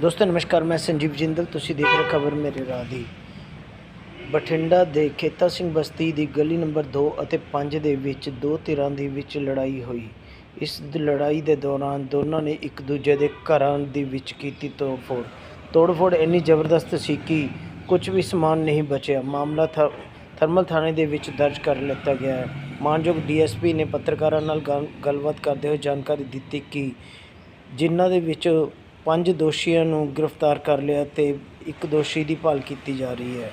ਦੋਸਤੋ, ਨਮਸਕਾਰ, ਮੈਂ ਸੰਜੀਵ ਜਿੰਦਲ। ਤੁਸੀਂ ਦੇਖ ਰਹੇ ਖਬਰ ਮੇਰੇ ਰਾਹ ਦੀ। ਬਠਿੰਡਾ ਦੇ ਖੇਤਾ ਸਿੰਘ ਬਸਤੀ ਦੀ ਗਲੀ ਨੰਬਰ 2 ਅਤੇ 5 ਦੇ ਵਿੱਚ ਦੋ ਧਿਰਾਂ ਦੇ ਵਿੱਚ ਲੜਾਈ ਹੋਈ। ਇਸ ਲੜਾਈ ਦੇ ਦੌਰਾਨ ਦੋਨਾਂ ਨੇ ਇੱਕ ਦੂਜੇ ਦੇ ਘਰਾਂ ਦੇ ਵਿੱਚ ਕੀਤੀ ਤੋੜਫੋੜ। ਤੋੜਫੋੜ ਇੰਨੀ ਜ਼ਬਰਦਸਤ ਸੀ ਕਿ ਕੁਝ ਵੀ ਸਮਾਨ ਨਹੀਂ ਬਚਿਆ। ਮਾਮਲਾ ਥ, ਥਰਮਲ ਥਾਣੇ ਦੇ ਵਿੱਚ ਦਰਜ ਕਰ ਲਿੱਤਾ ਗਿਆ ਹੈ। ਮਾਨਯੋਗ ਡੀਐਸਪੀ ਨੇ ਪੱਤਰਕਾਰਾਂ ਨਾਲ ਗੱਲ- ਗੱਲਬਾਤ ਕਰਦੇ ਹੋਏ ਜਾਣਕਾਰੀ ਦਿੱਤੀ ਕਿ ਜਿਨ੍ਹਾਂ ਦੇ ਵਿੱਚ ਪੰਜ ਦੋਸ਼ੀਆਂ ਨੂੰ ਗ੍ਰਿਫਤਾਰ ਕਰ ਲਿਆ ਅਤੇ ਇੱਕ ਦੋਸ਼ੀ ਦੀ ਭਾਲ ਕੀਤੀ ਜਾ ਰਹੀ ਹੈ।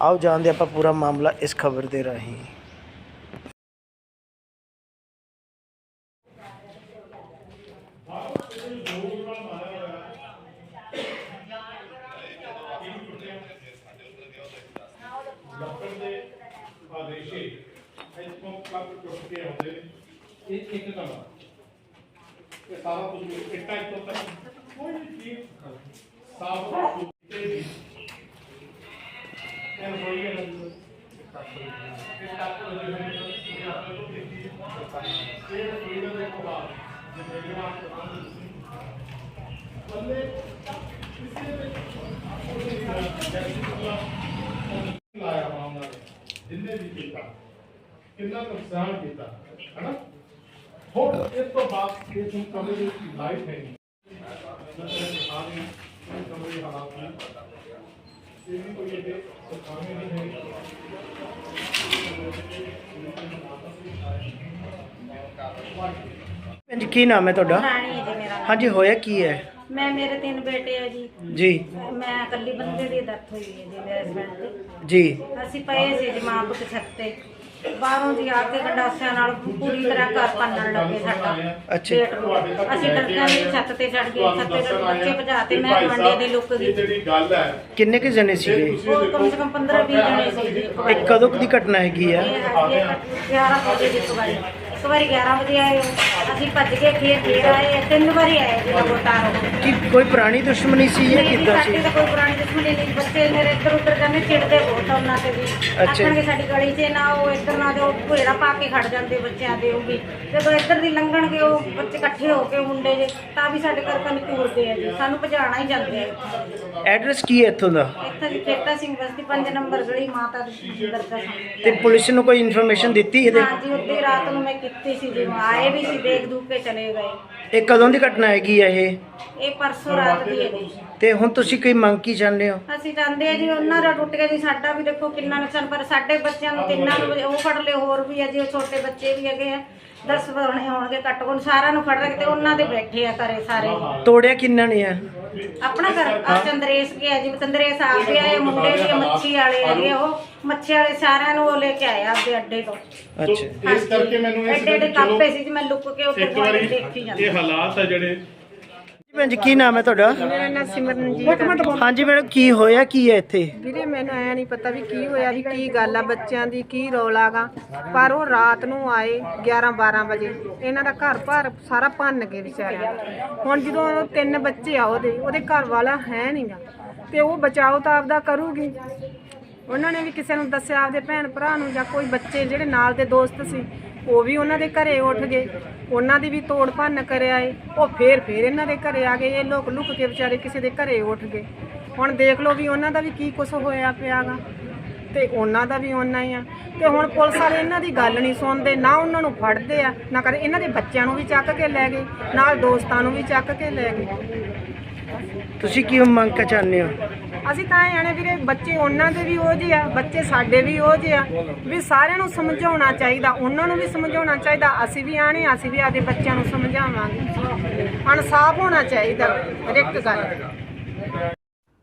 ਆਓ ਜਾਣਦੇ ਆਪਾਂ ਪੂਰਾ ਮਾਮਲਾ ਇਸ ਖਬਰ ਦੇ ਰਾਹੀਂ। ਲੱਕੜ ਦੇ ਆਦੇਸ਼ੇ ਕੱਪ ਟੁੱਟ ਕੇ ਆਉਂਦੇ। ਇਹ ਇੱਕ ਕਮਰਾ ਇਹ ਸਾਰਾ ਕੁਝ ਇੱਟਾਂ ਇੱਥੋਂ ਤੱਕ ਕੋਈ ਵੀ ਚੀਜ਼ ਸਾਫ਼ ਸੁਥਰੀ ਵੀ ਇਹ ਹੋਈ ਹੈ ਨਾ ਇਹ ਟੱਪ ਦੇ ਵਿੱਚ ਇਹ ਆਪਣੇ ਤੋਂ ਦੇਖੀ ਇਹ ਰਸੋਈ ਦਾ ਦੇਖੋ ਬਾਹਰ ਜਿਵੇਂ ਜਿਹੜਾ ਬੰਦੇ ਕਿਸੇ ਦੇ ਲਾਇਆ ਮਾਮਲਾ ਨੇ। ਜਿੰਨੇ ਵੀ ਕੀਤਾ, ਕਿੰਨਾ ਨੁਕਸਾਨ ਕੀਤਾ, ਹੈਨਾ? ਹੁਣ ਇਸ ਤੋਂ ਬਾਅਦ ਇਹ ਨੂੰ ਕਮਰੇ ਦੀ ਲਾਈਫ ਹੈ ਨਹੀਂ। ਕਮਰੇ ਦੇ ਹਾਲਾਤ ਨੇ ਇਹ ਵੀ ਕੋਈ ਇਹਦੇ ਸੁਖਾਵੇਂ ਨਹੀਂ ਹੈ ਭੈਣ ਜੀ ਕੀ ਨਾਮ ਹੈ ਤੁਹਾਡਾ? ਰਾਣੀ ਜੀ ਮੇਰਾ ਹਾਂਜੀ ਹੋਇਆ ਕੀ ਹੈ? ਮੈਂ ਮੇਰੇ ਤਿੰਨ ਬੇਟੇ ਆ ਜੀ। ਜੀ। ਮੈਂ ਇਕੱਲੀ ਬੰਦੇ ਦੀ ਡੈਥ ਹੋਈ ਹੈ ਜੀ ਮੇਰੇ ਹਸਬੰਡ ਦੀ। ਜੀ। ਅਸੀਂ ਪਏ ਸੀ ਜੀ ਮਾਂ ਪੁੱਤ ਛੱਤ ਤੇ। ਬਾਹਰੋਂ ਜੀ ਆ ਕੇ ਗੰਡਾਸਿਆਂ ਨਾਲ ਪੂਰੀ ਤਰ੍ਹਾਂ ਘਰ ਪੰਨਣ ਲੱਗੇ ਸਾਡਾ ਅੱਛਾ। ਗੇਟ ਨੂੰ। ਅਸੀਂ ਡਰਦਿਆਂ ਦੀ ਛੱਤ ਤੇ ਚੜ ਗਏ ਛੱਤ ਤੇ ਬੱਚੇ ਭਜਾ ਤੇ ਮੈਂ ਮੰਡੇ ਦੇ ਲੁੱਕ ਗਈ ਜਿਹੜੀ ਗੱਲ ਹੈ ਕਿੰਨੇ ਕੁ ਜਣੇ ਇਹ ਸੀਗੇ ਉਹ ਕਮ ਸੇ ਕਮ 15 20 ਜਣੇ ਸੀ ਜੀ ਇੱਕ ਵਾਰੀ। ਇਹ ਕਦੋਂ ਕੁ ਦੀ ਘਟਨਾ ਹੈਗੀ ਹੈ ਇਹ ਹੈਗੀ ਹੈ 11 ਵਜੇ ਦੀ ਇੱਕ ਵਾਰੀ ਇੱਕ ਵਾਰੀ 11 ਵਜੇ ਆਏ ਉਹ। ਅਸੀਂ ਭੱਜ ਕੇ ਫੇਰ ਫੇਰ ਆਏ ਤਿੰਨ ਵਾਰੀ ਆਏ ਜੀ ਲਗਾਤਾਰ। ਉਹ ਕਿ ਕੋਈ ਪੁਰਾਣੀ ਦੁਸ਼ਮਣੀ ਸੀ ਜਾਂ ਕਿੱਦਾਂ ਸਾਡੀ ਸੀ? ਤਾਂ ਕੋਈ ਪੁਰਾਣੀ ਦੁਸ਼ਮਣੀ ਨਹੀਂ। ਬੱਚੇ ਮੇਰੇ ਇੱਧਰ ਉੱਧਰ ਜਾਂਦੇ ਚਿੜਦੇ ਬਹੁਤ ਉਹਨਾਂ ਤੇ ਵੀ। ਅੱਛਾ। ਆਖਣਗੇ ਸਾਡੀ ਗਲੀ 'ਚ ਨਾ ਉਹ ਇੱਧਰ ਨਾ ਜੋ ਭੇੜਾ ਪਾ ਕੇ ਖੜ ਜਾਂਦੇ ਬੱਚਿਆਂ ਦੇ ਉਹ ਵੀ। ਜਦੋਂ ਇੱਧਰ ਦੀ ਲੰਘਣਗੇ ਉਹ ਬੱਚੇ ਇਕੱਠੇ ਹੋ ਕੇ ਮੁੰਡੇ ਜੇ ਤਾਂ ਵੀ ਸਾਡੇ ਘਰ ਕੰਨ ਘੂਰਦੇ ਆ ਜੀ। ਸਾਨੂੰ ਭਜਾਣਾ ਹੀ ਜਾਂਦੇ ਆ। ਐਡਰੈਸ ਕੀ ਹੈ ਇੱਥੋਂ ਦਾ? ਦੀ ਖੇਤਾ ਸਿੰਘ ਬਸਤੀ 5 ਨੰਬਰ ਗਲੀ ਮਾਤਾ ਦੀ ਦਰਗਾਹ ਸਾਹਮਣੇ ਤੇ ਪੁਲਿਸ ਨੂੰ ਕੋਈ ਇਨਫੋਰਮੇਸ਼ਨ ਦਿੱਤੀ ਇਹਦੇ? ਹਾਂਜੀ ਉੱਤੇ ਰਾਤ ਨੂੰ ਮੈਂ ਕੀਤੀ ਸੀ ਜੀ ਆਏ ਵੀ ਸੀ ਦੇਖ ਦੂਖ ਕੇ ਚਲੇ ਗਏ। ਇਹ ਕਦੋਂ ਦੀ ਘਟਨਾ ਹੈਗੀ ਹੈ ਇਹ? ਇਹ ਪਰਸੋਂ ਰਾਤ ਦੀ ਹੈ ਜੀ ਤੇ ਹੁਣ ਤੁਸੀਂ ਕੋਈ ਮੰਗ ਕੀ ਚਾਹੁੰਦੇ ਹੋ? ਅਸੀਂ ਚਾਹੁੰਦੇ ਆ ਜੀ ਉਹਨਾਂ ਦਾ ਟੁੱਟ ਗਿਆ ਜੀ ਸਾਡਾ ਵੀ ਦੇਖੋ ਕਿੰਨਾ ਨੁਕਸਾਨ ਪਰ ਸਾਡੇ ਬੱਚਿਆਂ ਨੂੰ ਤਿੰਨਾਂ ਨੂੰ ਉਹ ਫੜ ਲਏ ਹੋਰ ਵੀ ਆ ਜੀ ਉਹ ਛੋਟੇ ਬੱਚੇ ਵੀ ਹੈਗੇ ਆ 10 ਵਰਣੇ ਹੋਣਗੇ ਘੱਟ ਕੋਲ ਸਾਰਿਆਂ ਨੂੰ ਫੜ ਤੇ ਉਹਨਾਂ ਦੇ ਬੈਠੇ ਆ ਘਰੇ ਸਾਰੇ। ਤੋੜਿਆ ਕਿੰਨਾ ਨੇ ਆ? ਆਪਣਾ ਘਰ ਆ ਚੰਦਰੇਸ ਗਿਆ ਜੀ ਚੰਦਰੇਸ ਆਪ ਵੀ ਆਏ ਮੁੰਡੇ ਆ, ਮੱਛੀ ਵਾਲੇ ਹੈਗੇ ਉਹ ਮੱਛੀ ਵਾਲੇ ਸਾਰਿਆਂ ਨੂੰ ਉਹ ਲੈ ਕੇ ਆਏ ਆਪਦੇ ਅੱਡੇ ਤੋਂ। ਅੱਛਾ। ਇਸ ਕਰਕੇ ਮੈਨੂੰ ਇਸ ਐਡੇ ਐਡੇ ਕਾਪੇ ਸੀ ਜੀ ਮੈਂ ਲੁੱਕ ਕੇ ਉੱਥੇ ਇੱਕ ਵਾਰੀ ਦੇਖੀ ਜਾਂਦੀ ਇਹ ਹਾਲਾਤ ਆ ਜਿਹੜੇ ਜੀ ਭੈਣ ਜੀ ਕੀ ਨਾਮ ਹੈ ਤੁਹਾਡਾ? ਮੇਰਾ ਨਾਮ ਸਿਮਰਨਜੀਤ ਹੈ। ਹਾਂਜੀ ਮੈਡਮ ਕੀ ਹੋਇਆ ਕੀ ਹੈ ਇੱਥੇ? ਵੀਰੇ ਮੈਨੂੰ ਐ ਨਹੀਂ ਪਤਾ ਵੀ ਕੀ ਹੋਇਆ ਵੀ ਕੀ ਗੱਲ ਆ ਬੱਚਿਆਂ ਦੀ ਕੀ ਰੌਲਾਗਾ ਪਰ ਉਹ ਰਾਤ ਨੂੰ ਆਏ 11 12 ਵਜੇ। ਇਹਨਾਂ ਦਾ ਘਰ ਭਰ ਸਾਰਾ ਭੰਨ ਕੇ ਵਿਚਾਰਿਆਂ। ਹੁਣ ਜਦੋਂ ਉਹ ਤਿੰਨ ਬੱਚੇ ਆ ਉਹਦੇ ਉਹਦੇ ਘਰ ਵਾਲਾ ਹੈ ਨਹੀਂਗਾ ਤੇ ਉਹ ਬਚਾਓ ਤਾਂ ਆਪਦਾ ਕਰੂਗੀ। ਉਹਨਾਂ ਨੇ ਵੀ ਕਿਸੇ ਨੂੰ ਦੱਸਿਆ ਆਪਦੇ ਭੈਣ ਭਰਾ ਨੂੰ ਜਾਂ ਕੋਈ ਬੱਚੇ ਜਿਹੜੇ ਨਾਲ ਦੇ ਦੋਸਤ ਸੀ ਉਹ ਵੀ ਉਹਨਾਂ ਦੇ ਘਰੇ ਉੱਠ ਗਏ। ਉਹਨਾਂ ਦੀ ਵੀ ਤੋੜ ਭੰਨ ਕਰਿਆ ਏ। ਉਹ ਫੇਰ ਫੇਰ ਇਹਨਾਂ ਦੇ ਘਰੇ ਆ ਗਏ। ਇਹ ਲੋਕ ਲੁੱਕ ਕੇ ਵਿਚਾਰੇ ਕਿਸੇ ਦੇ ਘਰੇ ਉੱਠ ਗਏ। ਹੁਣ ਦੇਖ ਲਓ ਵੀ ਉਹਨਾਂ ਦਾ ਵੀ ਕੀ ਕੁਝ ਹੋਇਆ ਪਿਆਗਾ। ਤੇ ਉਹਨਾਂ ਦਾ ਵੀ ਓਨਾ ਹੀ ਆ। ਤੇ ਹੁਣ ਪੁਲਿਸ ਵਾਲੇ ਇਹਨਾਂ ਦੀ ਗੱਲ ਨਹੀਂ ਸੁਣਦੇ। ਨਾ ਉਹਨਾਂ ਨੂੰ ਫੜਦੇ ਆ, ਨਾ ਕਰ। ਇਹਨਾਂ ਦੇ ਬੱਚਿਆਂ ਨੂੰ ਵੀ ਚੱਕ ਕੇ ਲੈ ਗਏ। ਨਾਲ ਦੋਸਤਾਂ ਨੂੰ ਵੀ ਚੱਕ ਕੇ ਲੈ ਗਏ। ਤੁਸੀਂ ਕੀ ਮੰਗ ਚਾਹੁੰਦੇ ਹੋ? ਅਸੀਂ ਤਾਂ ਇਹ ਆਣੇ ਵੀਰੇ ਬੱਚੇ ਉਹਨਾਂ ਦੇ ਵੀ ਉਹ ਜਿਹੇ ਆ, ਬੱਚੇ ਸਾਡੇ ਵੀ ਉਹ ਜਿਹੇ ਆ। ਵੀ ਸਾਰਿਆਂ ਨੂੰ ਸਮਝਾਉਣਾ ਚਾਹੀਦਾ, ਉਹਨਾਂ ਨੂੰ ਵੀ ਸਮਝਾਉਣਾ ਚਾਹੀਦਾ, ਅਸੀਂ ਵੀ ਆਣੇ ਅਸੀਂ ਵੀ ਆਦੇ ਬੱਚਿਆਂ ਨੂੰ ਸਮਝਾਵਾਂਗੇ। ਇਨਸਾਫ ਹੋਣਾ ਚਾਹੀਦਾ, ਹਰ ਗੱਲ।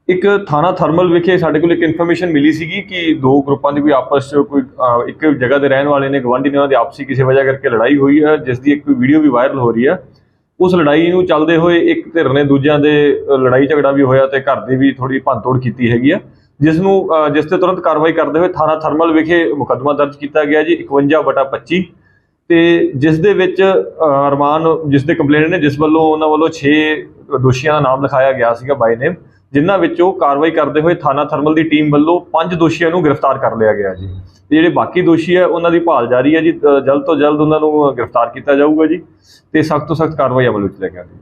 ਇੱਕ ਥਾਣਾ ਥਰਮਲ ਵਿਖੇ ਸਾਡੇ ਕੋਲ ਇੱਕ ਇਨਫੋਰਮੇਸ਼ਨ ਮਿਲੀ ਸੀਗੀ ਕਿ ਦੋ ਗਰੁੱਪਾਂ ਦੀ ਕੋਈ ਆਪਸ 'ਚ ਕੋਈ ਇੱਕ ਜਗ੍ਹਾ ਦੇ ਰਹਿਣ ਵਾਲੇ ਨੇ ਗਵਾਂਢੀ ਨੇ ਉਹਨਾਂ ਦੀ ਆਪਸੀ ਕਿਸੇ ਵਜ੍ਹਾ ਕਰਕੇ ਲੜਾਈ ਹੋਈ ਹੈ, ਜਿਸ ਦੀ ਇੱਕ ਵੀਡੀਓ ਵੀ ਵਾਇਰਲ ਹੋ ਰਹੀ ਹੈ। ਉਸ ਲੜਾਈ ਨੂੰ ਚੱਲਦੇ ਹੋਏ ਇੱਕ ਧਿਰ ਨੇ ਦੂਜਿਆਂ ਦੇ ਲੜਾਈ ਝਗੜਾ ਵੀ ਹੋਇਆ ਤੇ ਘਰ ਦੀ ਵੀ ਥੋੜੀ ਭੰਨਤੋੜ ਕੀਤੀ ਹੈਗੀ ਆ। ਜਿਸ ਨੂੰ ਜਿਸ ਤੇ ਤੁਰੰਤ ਕਾਰਵਾਈ ਕਰਦੇ ਹੋਏ ਥਾਣਾ ਥਰਮਲ ਵਿਖੇ ਮੁਕੱਦਮਾ ਦਰਜ ਕੀਤਾ ਗਿਆ ਜੀ 51 ਬਟਾ 25 ਤੇ ਜਿਸ ਦੇ ਵਿੱਚ ਅਹ, ਅਰਮਾਨ ਜਿਸ ਦੇ ਕੰਪਲੇਨਟ ਨੇ ਜਿਸ ਵੱਲੋਂ ਉਹਨਾਂ ਵੱਲੋਂ 6 ਦੋਸ਼ੀਆਂ ਦਾ ਨਾਮ ਲਿਖਾਇਆ ਗਿਆ ਸੀਗਾ ਬਾਈ ਨੇਮ ਜਿਨ੍ਹਾਂ ਵਿੱਚੋਂ ਕਾਰਵਾਈ ਕਰਦੇ ਹੋਏ ਥਾਣਾ ਥਰਮਲ ਦੀ ਟੀਮ ਵੱਲੋਂ ਪੰਜ ਦੋਸ਼ੀਆਂ ਨੂੰ ਗ੍ਰਿਫਤਾਰ ਕਰ ਲਿਆ ਗਿਆ ਜੀ। ਤੇ ਜਿਹੜੇ ਬਾਕੀ ਦੋਸ਼ੀ ਹੈ, ਉਹਨਾਂ ਦੀ ਭਾਲ ਜਾਰੀ ਹੈ ਜੀ। ਜਲਦ ਤੋਂ ਜਲਦ ਉਹਨਾਂ ਨੂੰ ਗ੍ਰਿਫਤਾਰ ਕੀਤਾ ਜਾਊਗਾ ਜੀ ਤੇ ਸਖਤ ਤੋਂ ਸਖਤ ਕਾਰਵਾਈ ਅਮਲ ਵਿੱਚ ਲਿਆ ਕੇ ਆਉਂਦੀ